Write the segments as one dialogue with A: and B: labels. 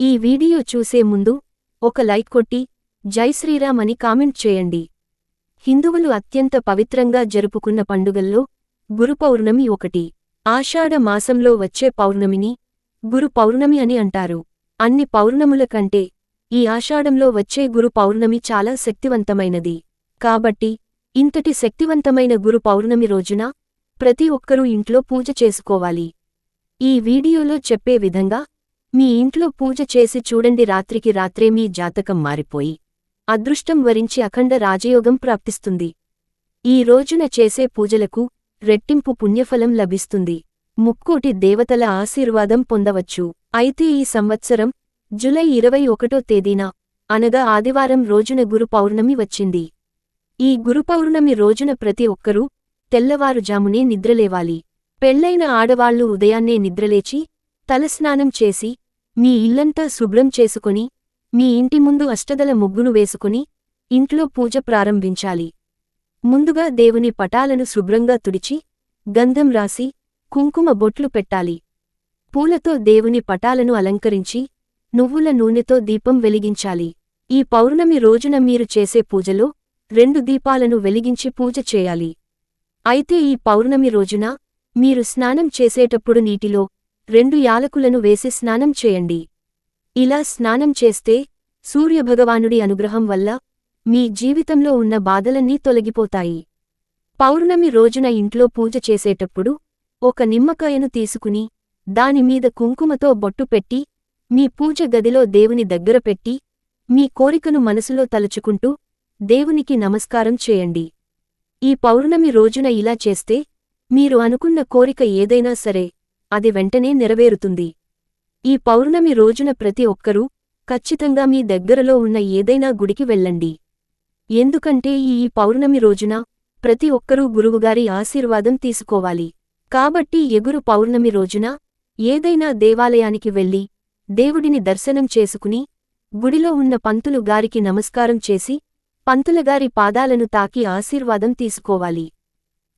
A: ఈ వీడియో చూసే ముందు ఒక లైక్ కొట్టి జై శ్రీరామ్ అని కామెంట్ చేయండి. హిందువులు అత్యంత పవిత్రంగా జరుపుకున్న పండుగల్లో గురు పౌర్ణమి ఒకటి. ఆషాఢ మాసంలో వచ్చే పౌర్ణమిని గురు పౌర్ణమి అని అంటారు. అన్ని పౌర్ణముల కంటే ఈ ఆషాఢంలో వచ్చే గురు పౌర్ణమి చాలా శక్తివంతమైనది. కాబట్టి ఇంతటి శక్తివంతమైన గురు పౌర్ణమి రోజున ప్రతి ఒక్కరూ ఇంట్లో పూజ చేసుకోవాలి. ఈ వీడియోలో చెప్పే విధంగా మీ ఇంట్లో పూజ చేసి చూడండి రాత్రికి రాత్రే మీ జాతకం మారిపోయి అదృష్టం వరించి అఖండ రాజయోగం ప్రాప్తిస్తుంది. ఈ రోజున చేసే పూజలకు రెట్టింపు పుణ్యఫలం లభిస్తుంది. ముక్కోటి దేవతల ఆశీర్వాదం పొందవచ్చు. అయితే ఈ సంవత్సరం జులై ఇరవై ఒకటో తేదీన అనగా ఆదివారం రోజున గురు పౌర్ణమి వచ్చింది. ఈ గురు పౌర్ణమి రోజున ప్రతి ఒక్కరూ తెల్లవారుజామునే నిద్రలేవాలి. పెళ్ళైన ఆడవాళ్ళు ఉదయాన్నే నిద్రలేచి తలస్నానం చేసి మీ ఇల్లంతా శుభ్రం చేసుకుని మీ ఇంటి ముందు అష్టదల ముగ్గును వేసుకుని ఇంట్లో పూజ ప్రారంభించాలి. ముందుగా దేవుని పటాలను శుభ్రంగా తుడిచి గంధం రాసి కుంకుమ బొట్లు పెట్టాలి. పూలతో దేవుని పటాలను అలంకరించి నువ్వుల నూనెతో దీపం వెలిగించాలి. ఈ పౌర్ణమి రోజున మీరు చేసే పూజలో రెండు దీపాలను వెలిగించి పూజ చేయాలి. అయితే ఈ పౌర్ణమి రోజున మీరు స్నానం చేసేటప్పుడు నీటిలో రెండు యాలకులను వేసి స్నానం చేయండి. ఇలా స్నానం చేస్తే సూర్యభగవానుడి అనుగ్రహం వల్ల మీ జీవితంలో ఉన్న బాధలన్నీ తొలగిపోతాయి. పౌర్ణమి రోజున ఇంట్లో పూజ చేసేటప్పుడు ఒక నిమ్మకాయను తీసుకుని దానిమీద కుంకుమతో బొట్టు పెట్టి మీ పూజ గదిలో దేవుని దగ్గర పెట్టి మీ కోరికను మనసులో తలుచుకుంటూ దేవునికి నమస్కారం చేయండి. ఈ పౌర్ణమి రోజున ఇలా చేస్తే మీరు అనుకున్న కోరిక ఏదైనా సరే అది వెంటనే నెరవేరుతుంది. ఈ పౌర్ణమి రోజున ప్రతి ఒక్కరూ ఖచ్చితంగా మీ దగ్గరలో ఉన్న ఏదైనా గుడికి వెళ్ళండి. ఎందుకంటే ఈ ఈ పౌర్ణమి రోజున ప్రతి ఒక్కరూ గురువుగారి ఆశీర్వాదం తీసుకోవాలి. కాబట్టి ఎగురు పౌర్ణమి రోజున ఏదైనా దేవాలయానికి వెళ్ళి దేవుడిని దర్శనం చేసుకుని గుడిలో ఉన్న పంతులు గారికి నమస్కారం చేసి పంతులగారి పాదాలను తాకి ఆశీర్వాదం తీసుకోవాలి.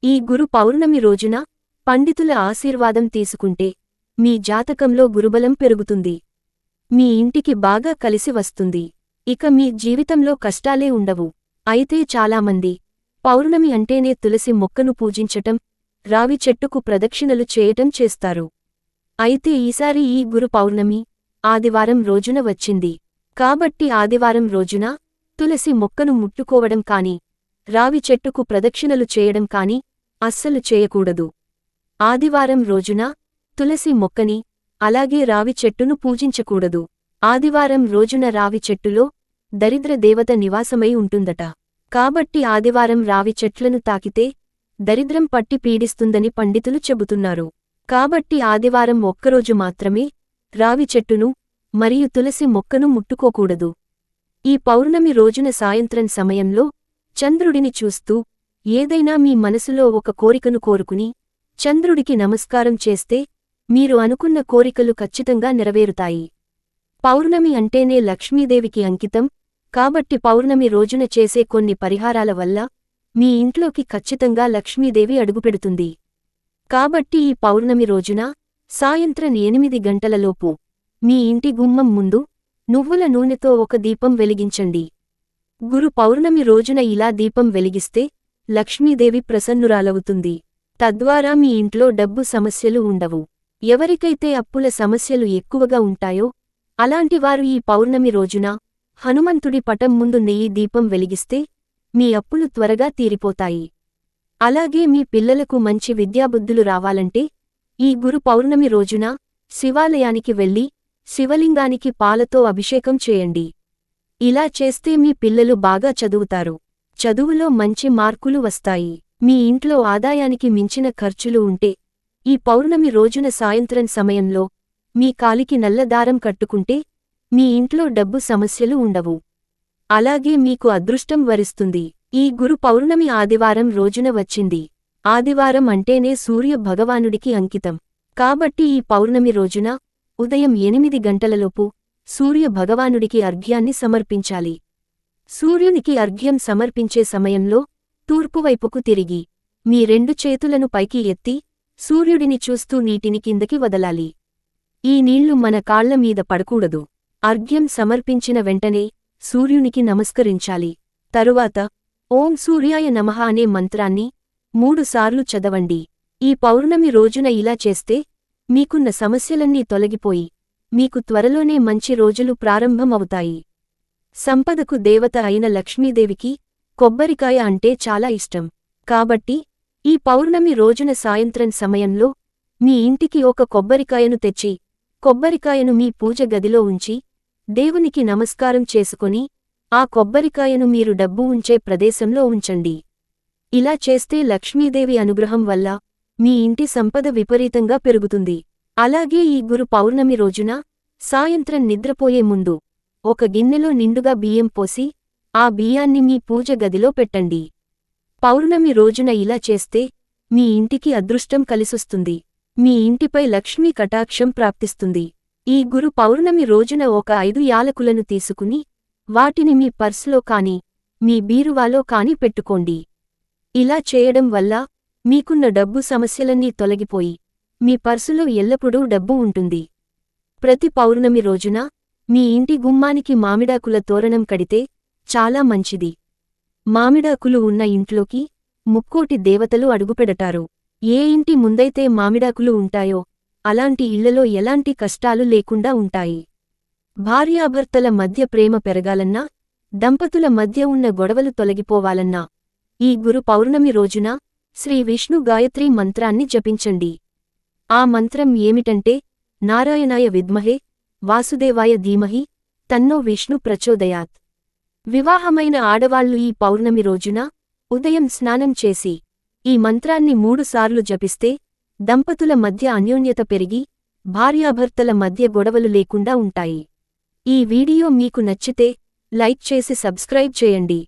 A: ఈ గురు పౌర్ణమి రోజున పండితుల ఆశీర్వాదం తీసుకుంటే మీ జాతకంలో గురుబలం పెరుగుతుంది. మీ ఇంటికి బాగా కలిసి వస్తుంది. ఇక మీ జీవితంలో కష్టాలే ఉండవు. అయితే చాలామంది పౌర్ణమి అంటేనే తులసి మొక్కను పూజించటం రావి చెట్టుకు ప్రదక్షిణలు చేయటం చేస్తారు. అయితే ఈసారి ఈ గురు పౌర్ణమి ఆదివారం రోజున వచ్చింది. కాబట్టి ఆదివారం రోజున తులసి మొక్కను ముట్టుకోవడం కాని రావి చెట్టుకు ప్రదక్షిణలు చేయడం కాని అస్సలు చేయకూడదు. ఆదివారం రోజున తులసి మొక్కని అలాగే రావి చెట్టును పూజించకూడదు. ఆదివారం రోజున రావి చెట్టులో దరిద్ర దేవత నివాసమై ఉంటుందట. కాబట్టి ఆదివారం రావి చెట్లను తాకితే దరిద్రం పట్టి పీడిస్తుందని పండితులు చెబుతున్నారు. కాబట్టి ఆదివారం ఒక్కరోజు మాత్రమే రావి చెట్టును మరియు తులసి మొక్కను ముట్టుకోకూడదు. ఈ పౌర్ణమి రోజున సాయంత్రం సమయంలో చంద్రుడిని చూస్తూ ఏదైనా మీ మనసులో ఒక కోరికను కోరుకుని చంద్రుడికి నమస్కారం చేస్తే మీరు అనుకున్న కోరికలు ఖచ్చితంగా నెరవేరుతాయి. పౌర్ణమి అంటేనే లక్ష్మీదేవికి అంకితం. కాబట్టి పౌర్ణమి రోజున చేసే కొన్ని పరిహారాల వల్ల మీ ఇంట్లోకి ఖచ్చితంగా లక్ష్మీదేవి అడుగుపెడుతుంది. కాబట్టి ఈ పౌర్ణమి రోజున సాయంత్రం ఎనిమిది గంటలలోపు మీ ఇంటి గుమ్మం ముందు నువ్వుల నూనెతో ఒక దీపం వెలిగించండి. గురు పౌర్ణమి రోజున ఇలా దీపం వెలిగిస్తే లక్ష్మీదేవి ప్రసన్నురాలవుతుంది. తద్వారా మీ ఇంట్లో డబ్బు సమస్యలు ఉండవు. ఎవరికైతే అప్పుల సమస్యలు ఎక్కువగా ఉంటాయో అలాంటివారు ఈ పౌర్ణమి రోజున హనుమంతుడి పటం ముందు నెయ్యి దీపం వెలిగిస్తే మీ అప్పులు త్వరగా తీరిపోతాయి. అలాగే మీ పిల్లలకు మంచి విద్యాబుద్ధులు రావాలంటే ఈ గురు పౌర్ణమి రోజున శివాలయానికి వెళ్ళి శివలింగానికి పాలతో అభిషేకం చేయండి. ఇలా చేస్తే మీ పిల్లలు బాగా చదువుతారు. చదువులో మంచి మార్కులు వస్తాయి. మీ ఇంట్లో ఆదాయానికి మించిన ఖర్చులు ఉంటే ఈ పౌర్ణమి రోజున సాయంత్రం సమయంలో మీ కాలికి నల్లదారం కట్టుకుంటే మీ ఇంట్లో డబ్బు సమస్యలు ఉండవు. అలాగే మీకు అదృష్టం వరిస్తుంది. ఈ గురు పౌర్ణమి ఆదివారం రోజున వచ్చింది. ఆదివారం అంటేనే సూర్య భగవానుడికి అంకితం. కాబట్టి ఈ పౌర్ణమి రోజున ఉదయం ఎనిమిది గంటలలోపు సూర్య భగవానుడికి అర్ఘ్యాన్ని సమర్పించాలి. సూర్యునికి అర్ఘ్యం సమర్పించే సమయంలో తూర్పువైపుకు తిరిగి మీ రెండు చేతులను పైకి ఎత్తి సూర్యుడిని చూస్తూ నీటిని కిందకి వదలాలి. ఈ నీళ్ళు మన కాళ్ళ మీద పడకూడదు. అర్ఘ్యం సమర్పించిన వెంటనే సూర్యునికి నమస్కరించాలి. తరువాత ఓం సూర్యాయ నమః అనే మంత్రాన్ని మూడుసార్లు చదవండి. ఈ పౌర్ణమి రోజున ఇలా చేస్తే మీకున్న సమస్యలన్నీ తొలగిపోయి మీకు త్వరలోనే మంచి రోజులు ప్రారంభమవుతాయి. సంపదకు దేవత అయిన లక్ష్మీదేవికి కొబ్బరికాయ అంటే చాలా ఇష్టం. కాబట్టి ఈ పౌర్ణమి రోజున సాయంత్రం సమయంలో మీ ఇంటికి ఒక కొబ్బరికాయను తెచ్చి కొబ్బరికాయను మీ పూజ గదిలో ఉంచి దేవునికి నమస్కారం చేసుకొని ఆ కొబ్బరికాయను మీరు డబ్బు ఉంచే ప్రదేశంలో ఉంచండి. ఇలా చేస్తే లక్ష్మీదేవి అనుగ్రహం వల్ల మీ ఇంటి సంపద విపరీతంగా పెరుగుతుంది. అలాగే ఈ గురు పౌర్ణమి రోజున సాయంత్రం నిద్రపోయే ముందు ఒక గిన్నెలో నిండుగా బియ్యం పోసి ఆ బియ్యాన్ని మీ పూజ గదిలో పెట్టండి. పౌర్ణమి రోజున ఇలా చేస్తే మీ ఇంటికి అదృష్టం కలిసొస్తుంది. మీ ఇంటిపై లక్ష్మీ కటాక్షం ప్రాప్తిస్తుంది. ఈ గురు పౌర్ణమి రోజున ఒక ఐదు యాలకులను తీసుకుని వాటిని మీ పర్సులో కాని మీ బీరువాలో కాని పెట్టుకోండి. ఇలా చేయడం వల్ల మీకున్న డబ్బు సమస్యలన్నీ తొలగిపోయి మీ పర్సులో ఎల్లప్పుడూ డబ్బు ఉంటుంది. ప్రతి పౌర్ణమి రోజున మీ ఇంటి గుమ్మానికి మామిడాకుల తోరణం కడితే చాలా మంచిది. మామిడాకులు ఉన్న ఇంట్లోకి ముక్కోటి దేవతలు అడుగుపెడతారు. ఏ ఇంటి ముందైతే మామిడాకులు ఉంటాయో అలాంటి ఇళ్ళలో ఎలాంటి కష్టాలు లేకుండా ఉంటాయి. భార్యాభర్తల మధ్య ప్రేమ పెరగాలన్నా దంపతుల మధ్య ఉన్న గొడవలు తొలగిపోవాలన్నా ఈ గురు పౌర్ణమి రోజున శ్రీ విష్ణు గాయత్రీ మంత్రాన్ని జపించండి. ఆ మంత్రం ఏమిటంటే నారాయణాయ విద్మహే వాసుదేవాయ ధీమహి తన్నో విష్ణు ప్రచోదయాత్. వివాహమైన ఆడవాళ్ళు ఈ పౌర్ణమి రోజున ఉదయం స్నానం చేసి ఈ మంత్రాన్ని మూడుసార్లు జపిస్తే దంపతుల మధ్య అన్యోన్యత పెరిగి భార్యాభర్తల మధ్య గొడవలు లేకుండా ఉంటాయి. ఈ వీడియో మీకు నచ్చితే లైక్ చేసి సబ్స్క్రైబ్ చేయండి.